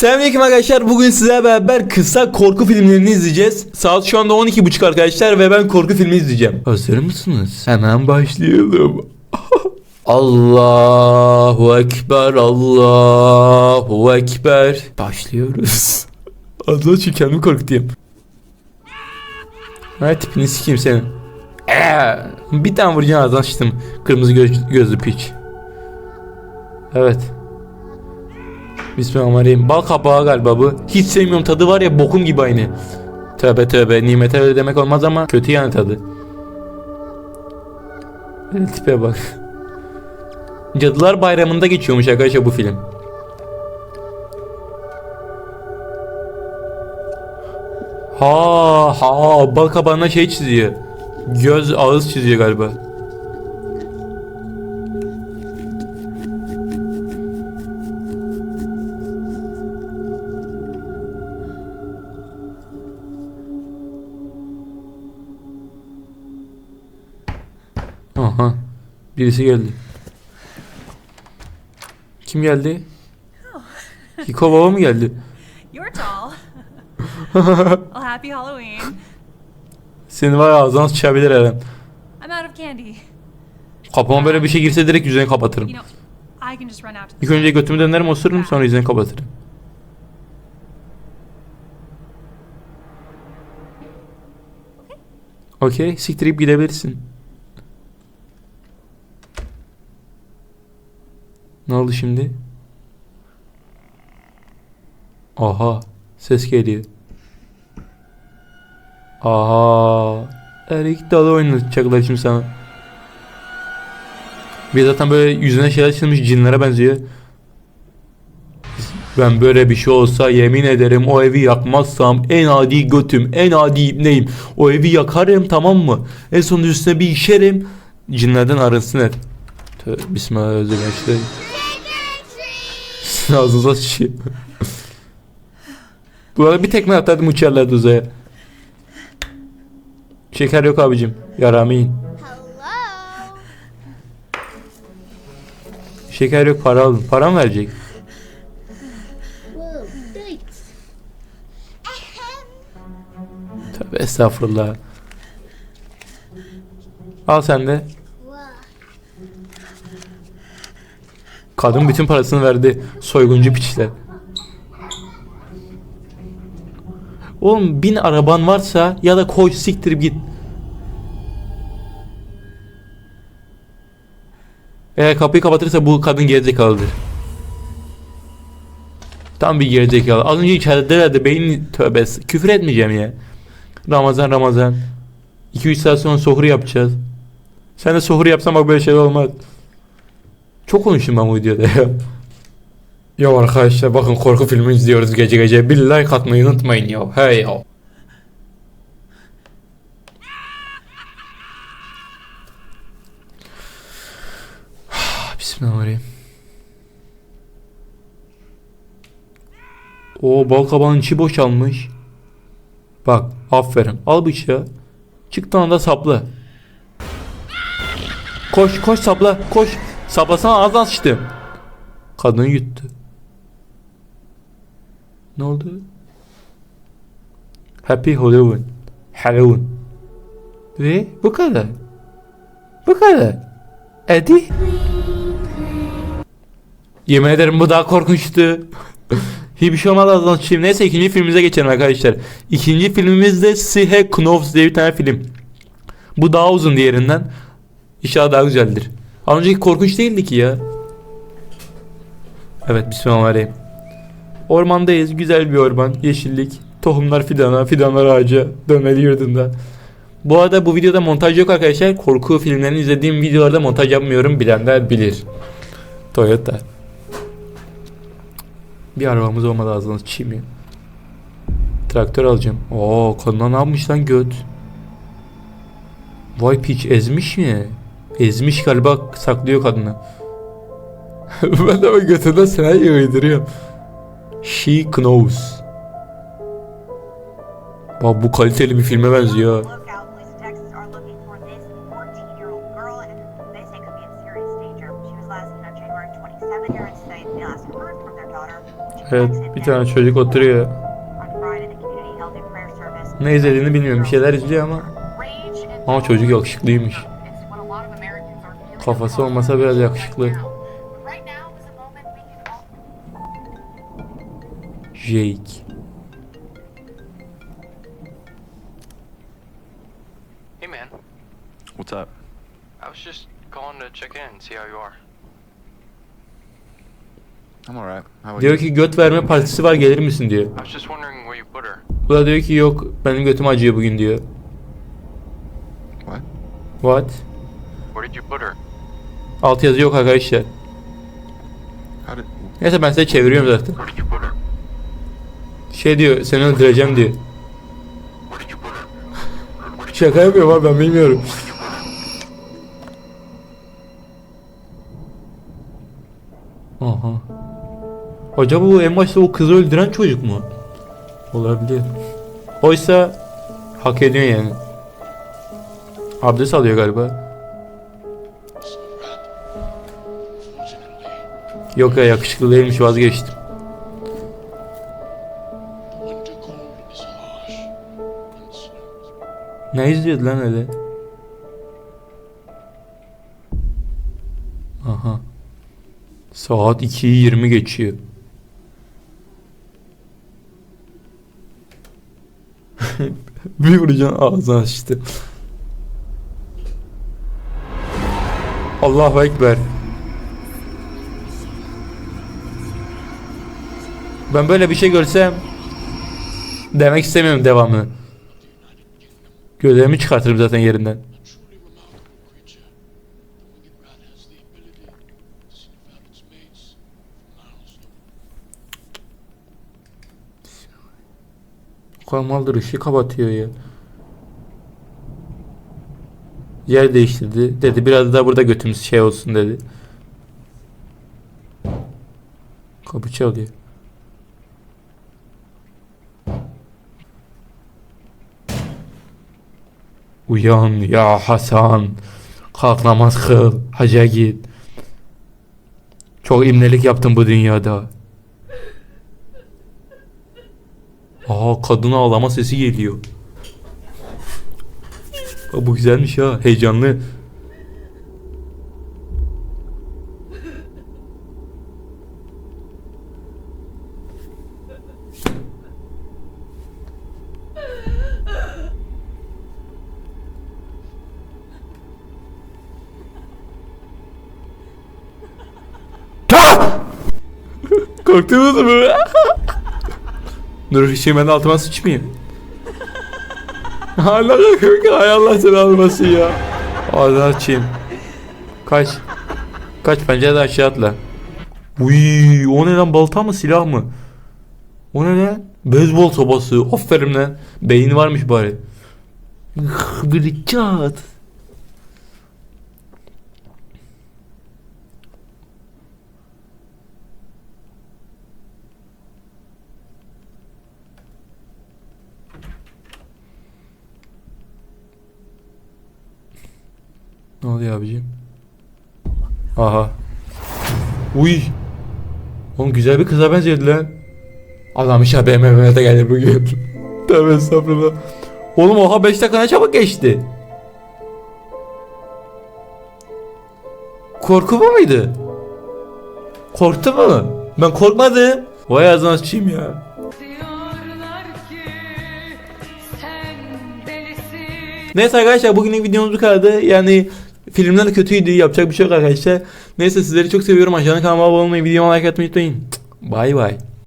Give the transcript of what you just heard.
Selamünaleyküm arkadaşlar. Bugün sizlerle beraber kısa korku filmlerini izleyeceğiz. Saat şu anda 12.30 arkadaşlar ve ben korku filmi izleyeceğim. Hazır mısınız? Hemen başlayalım. Allahu Ekber, Allahu Ekber. Başlıyoruz. Allah şu kendimi korkutayım. Ha tipini sikeyim senin. Ee, bir tane vuracağım ağzından sıçtım. Kırmızı göz, gözlü piç. Evet. Bismillahirrahmanirrahim. Bal kabağı galiba bu. Hiç sevmiyorum tadı var ya bokum gibi aynı. Tövbe tövbe nimete öyle demek olmaz ama kötü yani tadı. Tipe bak. Cadılar Bayramı'nda geçiyormuş arkadaşlar bu film. Ha ha bal kabağına şey çiziyor. Göz ağız çiziyor galiba. Aha. Birisi geldi. Kim geldi? Hiko baba mı geldi? You're tall. well, happy Halloween. Senin var ya ağzına sıçabilir her an. I'm out of candy. Kapıma böyle bir şey girse direkt yüzünü kapatırım. You know, I can just run out to İlk önce götümü dönerim osururum sonra yüzünü kapatırım. Okey siktirip gidebilirsin. Ne oldu şimdi? Aha ses geliyor. Aha Erik dalı oynatacaklar şimdi sana. Bir zaten böyle yüzüne şeyler çizilmiş cinlere benziyor. Ben böyle bir şey olsa yemin ederim o evi yakmazsam en adi götüm, en adi ibneyim. O evi yakarım tamam mı? En sonunda üstüne bir işerim. Cinlerden arınsın hep. Tövbe bismillahirrahmanirrahim. Ağzınıza sıçayım. Bu arada bir tekme atardım uçarlardı uzaya. Şeker yok abicim. Yaramı yiyin. Şeker yok para alın. Para mı verecek? Tövbe estağfurullah. Al sen de. Kadın bütün parasını verdi. Soyguncu piçler. Oğlum bin araban varsa ya da koy siktirip git. Eğer kapıyı kapatırsa bu kadın gerizekalıdır. Tam bir gerizekalı. Az önce içeridelerdi beyin tövbesi. Küfür etmeyeceğim ya. Ramazan Ramazan. 2-3 saat sonra sohur yapacağız. Sen de sohur yapsan bak böyle şeyler olmaz. Çok konuştum ben bu videoda ya. Ya arkadaşlar bakın korku filmi izliyoruz gece gece. Bir like atmayı unutmayın ya. Hey ya. Bismillahirrahmanirrahim. O bal kabağının içi boşalmış. Bak aferin. Al bıçağı. Çıktığın anda sapla. Koş koş sapla koş. Saplasana ağzından sıçtı. Kadın yuttu. Ne oldu? Happy Halloween. Halloween. Ve bu kadar. Bu kadar. Edi. Yemin ederim bu daha korkunçtu. Hiçbir şey olmaz ağzından sıçayım. Neyse ikinci filmimize geçelim arkadaşlar. İkinci filmimiz de Sihe Knovs diye bir tane film. Bu daha uzun diğerinden. İnşallah daha güzeldir. Az önceki korkunç değildi ki ya. Evet bismillahirrahmanirrahim. Ormandayız. Güzel bir orman. Yeşillik. Tohumlar fidana. Fidanlar ağaca. Dönmeli yurdunda. Bu arada bu videoda montaj yok arkadaşlar. Korku filmlerini izlediğim videolarda montaj yapmıyorum. Bilenler bilir. Toyota. Bir arabamız olmadı sıçayım ya. Traktör alacağım. Oo kadına ne yapmış lan göt. Vay piç ezmiş mi? Ezmiş galiba saklıyor kadını. ben de o götünden senaryo uyduruyorum. She knows. Bak bu kaliteli bir filme benziyor. Lookout, police in Texas are looking for this 14-year-old girl, and they say could be in serious danger. She was last seen on January 27. Parents say they last heard from their daughter. Evet bir tane çocuk oturuyor. Ne izlediğini bilmiyorum. Bir şeyler izliyor ama. Ama çocuk yakışıklıymış. Kafası olmasa biraz yakışıklı. Jake. Hey man, What's up? I was just calling to check in see how you are. I'm alright. How Diyor you? ki göt verme partisi var gelir misin diyor. I was just wondering where you put her. Bu da diyor ki yok benim götüm acıyor bugün diyor. What? What? Alt yazı yok arkadaşlar. Neyse ben size çeviriyorum zaten. Şey diyor seni öldüreceğim diyor. Şaka yapıyorum abi ben bilmiyorum. Aha. Acaba bu en başta o kızı öldüren çocuk mu? Olabilir. Oysa hak ediyor yani. Abdest alıyor galiba. Yok ya yakışıklı değilmiş vazgeçtim. Ne izliyordu lan öyle? Aha. Saat 2'yi 20 geçiyor. bir vuracaksın ağzını açtı. Allahu Ekber. Ben böyle bir şey görsem demek istemiyorum devamını. Gözlerimi çıkartırım zaten yerinden. A truly remarkable creature. The winged rat has the ability to sniff out its mates from miles away. O kadar maldır ışığı kapatıyor ya. Yer değiştirdi. Dedi biraz daha burada götümüz şey olsun dedi. Kapı çalıyor. Uyan ya Hasan. Kalk namaz kıl. Hacca git. Çok imlelik yaptın bu dünyada. Aa kadın ağlama sesi geliyor. Bu güzelmiş ha. Heyecanlı. Korktunuz mu? Dur şey ben de altıma sıçmayayım. Hala ki hay Allah seni almasın ya. Ağzını açayım. Kaç. Kaç pencereden aşağı atla. Uy, o ne lan balta mı silah mı? O ne lan? Beyzbol sopası. Aferin lan. Beyni varmış bari. Bir oluyor abicim? Aha. Uy. Oğlum güzel bir kıza benziyordu lan. Adam işe BMW'de gelir bugün. Tövbe estağfurullah. Oğlum oha 5 dakika ne çabuk geçti. Korku mu muydu? Korktu mu? Ben korkmadım. Vay ağzına sıçayım ya. Neyse arkadaşlar bugünlük videomuz bu kadardı. Yani filmler kötüydü. Yapacak bir şey yok arkadaşlar. Neyse sizleri çok seviyorum. Aşağıdan kanalıma abone olmayı, videoma like atmayı unutmayın. Bay bay.